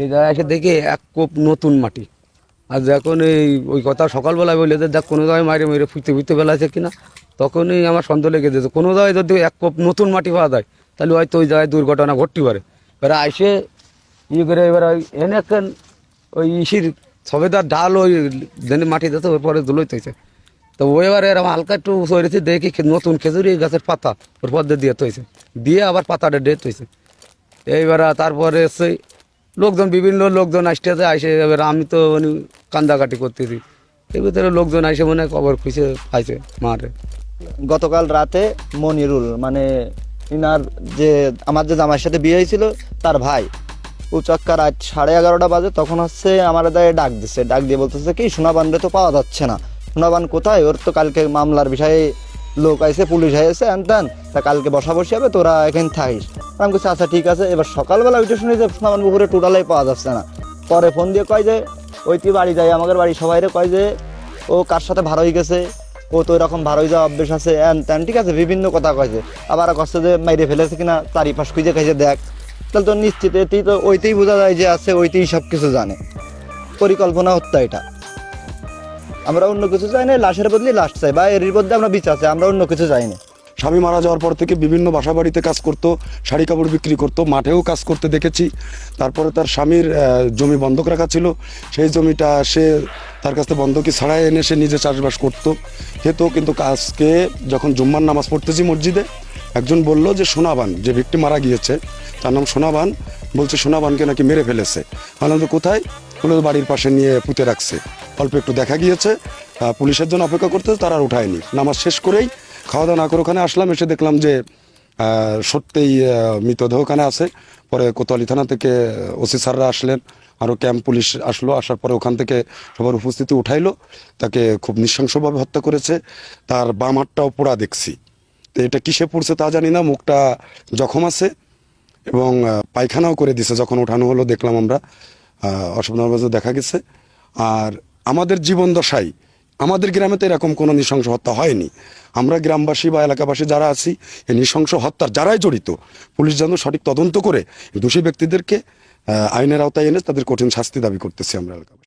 এই জায়গায় এসে দেখি এক কোপ নতুন মাটি। আর যখন এই, ওই কথা সকালবেলায় বললে যে দেখ, কোনো জায়গায় মাইরে মেরে ফুটতে ফুটতে বেলা আছে কিনা? তখনই আমার সন্দেহ লেগে যেত, কোনো জায়গায় যদি এক কোপ নতুন মাটি পাওয়া যায়, তাহলে হয়তো ওই জায়গায় দুর্ঘটনা ঘটতে পারে। এবার আইসে ইয়ে করে এবার ওই এনে ওই ইসির সবেদার ডাল ওই জেনে মাটি দিতে ওর পরে দুলোই তৈছে তো ও এবার এরকম হালকা একটু সরেছে, দেখি নতুন খেজুরি গাছের পাতা, ওর পর দিয়ে তৈছে দিয়ে আবার পাতাটা ডেট হয়েছে এইবার তারপরে সেই লোকজন, বিভিন্ন লোকজন আসতেছে আসে এবার আমি তো মানে কান্দাকাটি করতেছি। এর ভিতরে লোকজন আসে মনে কবর খুঁজে পাইছে, মারে। গতকাল রাতে মনিরুল মানে ইনার যে, আমার যে জামাইয়ের সাথে বিয়ে হয়েছিল, তার ভাই উচক্কা রাত সাড়ে এগারোটা বাজে, তখন হচ্ছে আমার দায়ে ডাক দিচ্ছে ডাক দিয়ে বলতেছে, কি, সোনাবানরে তো পাওয়া যাচ্ছে না। সোনাবান কোথায়? ওর তো কালকে মামলার বিষয়ে লোক আইছে, পুলিশ আইছে আনতান তা কালকে বসা বসে হবে, তোরা এখানে থাকিস। আমি বলছি আচ্ছা ঠিক আছে, এবার সকালবেলা উঠে শুনি যে সোনাবান পুকুরে টোটালাই পাওয়া যাচ্ছে না। পরে ফোন দিয়ে কয় যে ওইটি বাড়ি যায় আমাদের বাড়ি সবাইরে কয় যে, ও কার সাথে ভাড়া হয়ে গেছে? ও তো এরকম ভারই যাওয়া অভ্যেস আছে। এন, তেন, ঠিক আছে, বিভিন্ন কথা কয়েছে আবার কষ্ট যে মাইরে ফেলেছে কিনা, চারিপাশ খুঁজে খাইছে দেখ। তাহলে তো নিশ্চিত এতেই তো ওইতেই বোঝা যায় যে আছে, ওইতেই সব কিছু জানে। পরিকল্পনা হত্যা এটা। আমরা অন্য কিছু চাই না, লাশের বদলে লাশ চাই, বা এর মধ্যে আমরা বিচার চাই, আমরা অন্য কিছু চাই না। স্বামী মারা যাওয়ার পর থেকে বিভিন্ন বাসা বাড়িতে কাজ করতো, শাড়ি কাপড় বিক্রি করতো, মাঠেও কাজ করতে দেখেছি। তারপরে তার স্বামীর জমি বন্ধক রাখা ছিল। সেই জমিটা সে তার কাছ বন্ধকি ছাড়াই এনে সে নিজে চাষবাস করতো। হেতো কিন্তু আজকে যখন জুম্মার নামাজ পড়তেছি মসজিদে, একজন বলল যে, সোনাবান, যে ব্যক্তি মারা গিয়েছে, তার নাম সোনাবান, বলছে সোনাবানকে নাকি মেরে ফেলেছে। বললাম তো কোথায়? বলে, বাড়ির পাশে নিয়ে পুঁতে রাখছে। অল্প একটু দেখা গিয়েছে পুলিশের জন্য অপেক্ষা করতে তারা আর উঠায়নি। নামাজ শেষ করেই খাওয়া দাওয়া না করে ওখানে আসলাম, এসে দেখলাম যে সত্যিই মৃতদেহ ওখানে আছে। পরে কোতোয়ালি থানা থেকে ওসি স্যাররা আসলেন আরও ক্যাম্প পুলিশ আসলো, আসার পরে ওখান থেকে সবার উপস্থিতি উঠাইলো। তাকে খুব নৃশংসভাবে হত্যা করেছে। তার বাম হাতটাও পোড়া দেখছি। তো এটা কিসে পড়ছে তা জানি না, মুখটা জখম আছে এবং পায়খানাও করে দিছে। যখন ওঠানো হলো দেখলাম আমরা অসুবিধার দেখা গেছে। আর আমাদের জীবন দশাই আমাদের গ্রামে তো এরকম কোনো নৃশংস হত্যা হয়নি। আমরা গ্রামবাসী বা এলাকাবাসী যারা আছি, এই নৃশংস হত্যার যারাই জড়িত, পুলিশ যেন সঠিক তদন্ত করে দোষী ব্যক্তিদেরকে আইনের আওতায় এনে তাদের কঠিন শাস্তি দাবি করতেছি আমরা এলাকাবাসী।